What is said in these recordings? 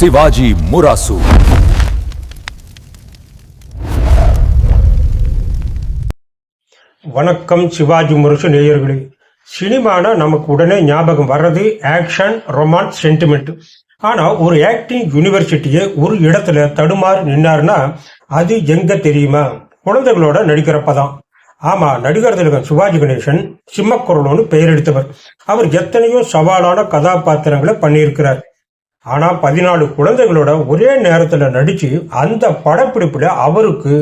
சிவாஜி முராசு. வணக்கம் சிவாஜி முரசு நேயர்களே. சினிமானா நமக்கு உடனே ஞாபகம் வர்றது ஆக்ஷன் ரொமான்ஸ் சென்டிமெண்ட் ஆனா ஒரு ஆக்டிங் யூனிவர்சிட்டியே ஒரு இடத்துல தடுமாறி நின்னாருன்னா அது எங்க தெரியுமா? குழந்தைகளோட நடிக்கிறப்பதான் ஆமா நடிகர் திலகம் சிவாஜி கணேசன் சிம்மக்குரலோன்னு பெயர் எடுத்தவர். அவர் எத்தனையோ சவாலான கதாபாத்திரங்களை பண்ணியிருக்கிறார். ஆனா பதினாலு குழந்தைகளோட ஒரே நேரத்துல நடிச்சு அந்த படப்பிடிப்புல அவருக்கு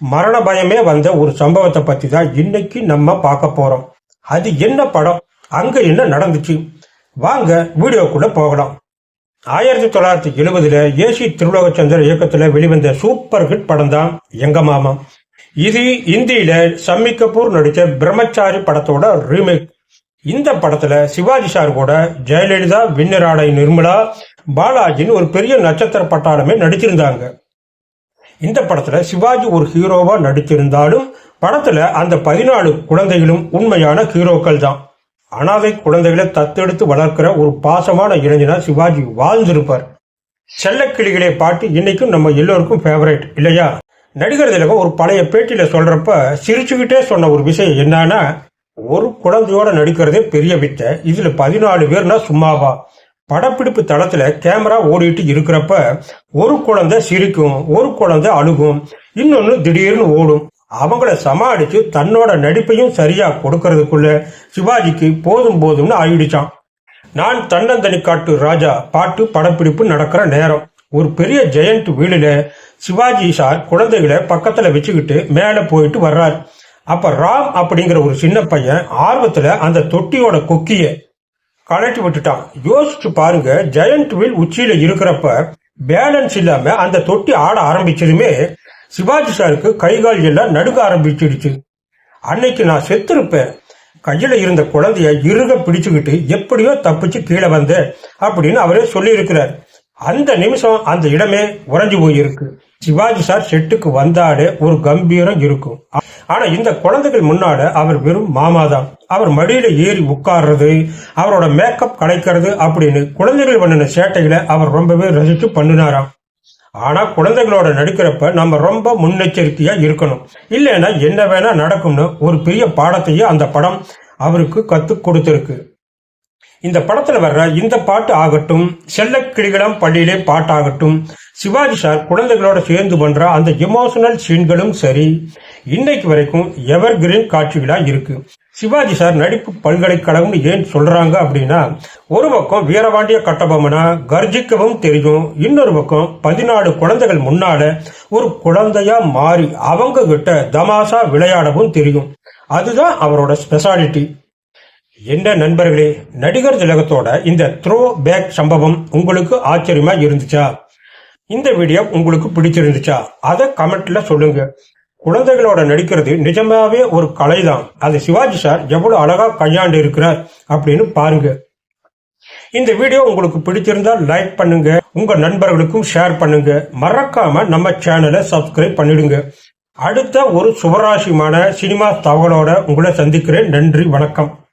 மரண பயமே வந்த ஒரு சம்பவத்தை பத்தி தான் இன்னைக்கு நம்ம பார்க்க போறோம். அது என்ன படம்? அங்க என்ன நடந்துச்சு? வாங்க வீடியோக்குள்ள போகலாம். ஆயிரத்தி தொள்ளாயிரத்தி எழுபதுல ஏசி திருலோகச்சந்திர இயக்கத்துல வெளிவந்த சூப்பர் ஹிட் படம் தான் எங்க மாமா. இது இந்தியில சம்மி கபூர் நடித்த பிரம்மச்சாரி படத்தோட ரீமேக். இந்த படத்துல சிவாஜி சார் கூட ஜெயலலிதா விண்ணராடை நிர்மலா பாலாஜின்னு ஒரு பெரிய நட்சத்திர பட்டாளமே நடிச்சிருந்தாங்க. இந்த படத்துல சிவாஜி ஒரு ஹீரோவா நடித்திருந்தாலும் படத்துல அந்த பதினாலு குழந்தைகளும் உண்மையான ஹீரோக்கள் தான். அனாதை குழந்தைகளை தத்தெடுத்து வளர்க்கிற ஒரு பாசமான இளைஞனா சிவாஜி வாழ்ந்திருப்பார். செல்லக்கிளிகளே பாட்டு இன்னைக்கும் நம்ம எல்லோருக்கும் ஃபேவரட் இல்லையா? நடிகர் திலகம் ஒரு பழைய பேட்டியில சொல்றப்ப சிரிச்சுக்கிட்டே சொன்ன ஒரு விஷயம் என்னன்னா ஒரு குழந்தையோட நடிக்கிறதே பெரிய வித்தை. இதுல பதினாலு பேர்னா சும்மாவா? படப்பிடிப்பு தளத்துல கேமரா ஓடிட்டு இருக்கிறப்ப ஒரு குழந்தை சிரிக்கும் ஒரு குழந்தை அழுகும் இன்னொன்னு திடீர்னு ஓடும். அவங்கள சமாளிச்சு தன்னோட நடிப்பையும் சரியா கொடுக்கறதுக்குள்ள சிவாஜிக்கு போதும் போதும்னு ஆயிடுச்சான் நான் தன்னந்தனி காட்டு ராஜா பாட்டு படப்பிடிப்பு நடக்கிற நேரம். ஒரு பெரிய ஜெயண்ட் வீடுல சிவாஜி சார் குழந்தைகளை பக்கத்துல வச்சுக்கிட்டு மேல போயிட்டு வர்றார். அப்ப ராம் அப்படிங்கிற ஒரு சின்ன பையன் ஆர்வத்துல அந்த தொட்டியோட கொக்கிய கலட்டி விட்டுட்டான். யோசிச்சு பாருங்க ஜெயண்ட் வீல் உச்சியில இருக்கிறப்ப பேலன்ஸ் இல்லாம அந்த தொட்டி ஆட ஆரம்பிச்சதுமே சிவாஜி சாருக்கு கை கால் எல்லாம் நடுக்க ஆரம்பிச்சிடுச்சு. அன்னைக்கு நான் செத்திருப்பேன். கையில இருந்த குழந்தைய இறுக பிடிச்சுக்கிட்டு எப்படியோ தப்பிச்சு கீழே வந்தேன் அப்படின்னு அவரே சொல்லியிருக்கிறார். அந்த நிமிஷம் அந்த இடமே உறைஞ்சு போயிருக்கு. சிவாஜி சார் செட்டுக்கு வந்தாலே ஒரு கம்பீரம் இருக்கும். ஆனா இந்த குழந்தைகள் முன்னால அவர் வெறும் மாமா தான் அவர் மடியில ஏறி உட்கார்றது அவரோட மேக்கப் கலைக்கிறது அப்படின்னு குழந்தைகள் பண்ணின சேட்டைகளை அவர் ரொம்பவே ரசிச்சு பண்ணினாராம். ஆனா குழந்தைகளோட நடிக்கிறப்ப நம்ம ரொம்ப முன்னெச்சரிக்கையா இருக்கணும். இல்லைன்னா என்ன வேணா நடக்கும்னு ஒரு பெரிய பாடத்தையே அந்த படம் அவருக்கு கத்து கொடுத்திருக்கு. இந்த படத்துல வர்ற இந்த பாட்டு ஆகட்டும் செல்லக்கிளிகளம் பள்ளியிலே பாட்டாகட்டும் சிவாஜி சார் குழந்தைகளோட சேர்ந்து பண்ற அந்த எமோஷனல் சீன்களும் சரி இன்னைக்கு வரைக்கும் எவர் கிரீன் காட்சிகளா இருக்கு. சிவாஜி சார் நடிப்பு பல்கலைக்கழகம்னு ஏன் சொல்றாங்க அப்படின்னா ஒரு பக்கம் வீரபாண்டிய கட்டபொம்மனா கர்ஜிக்கவும் தெரியும் இன்னொரு பக்கம் பதினாலு குழந்தைகள் முன்னால ஒரு குழந்தையா மாறி அவங்க கிட்ட தமாசா விளையாடவும் தெரியும். அதுதான் அவரோட ஸ்பெஷாலிட்டி என்ன நண்பர்களே நடிகர் திலகத்தோட இந்த த்ரோ பேக் சம்பவம் உங்களுக்கு ஆச்சரியமா இருந்துச்சா? இந்த வீடியோ உங்களுக்கு பிடிச்சிருந்துச்சா? அதை கமெண்ட்ல சொல்லுங்க. குழந்தைகளோட நடிக்கிறது நிஜமாவே ஒரு கலை தான் அது சிவாஜி சார் எவ்வளவு அழகா கையாண்டு இருக்கிறார் அப்படின்னு பாருங்க. இந்த வீடியோ உங்களுக்கு பிடிச்சிருந்தா லைக் பண்ணுங்க. உங்க நண்பர்களுக்கும் ஷேர் பண்ணுங்க. மறக்காம நம்ம சேனலை சப்ஸ்கிரைப் பண்ணிடுங்க. அடுத்த ஒரு சுவராசியமான சினிமா தகவலோட உங்களை சந்திக்கிறேன். நன்றி வணக்கம்.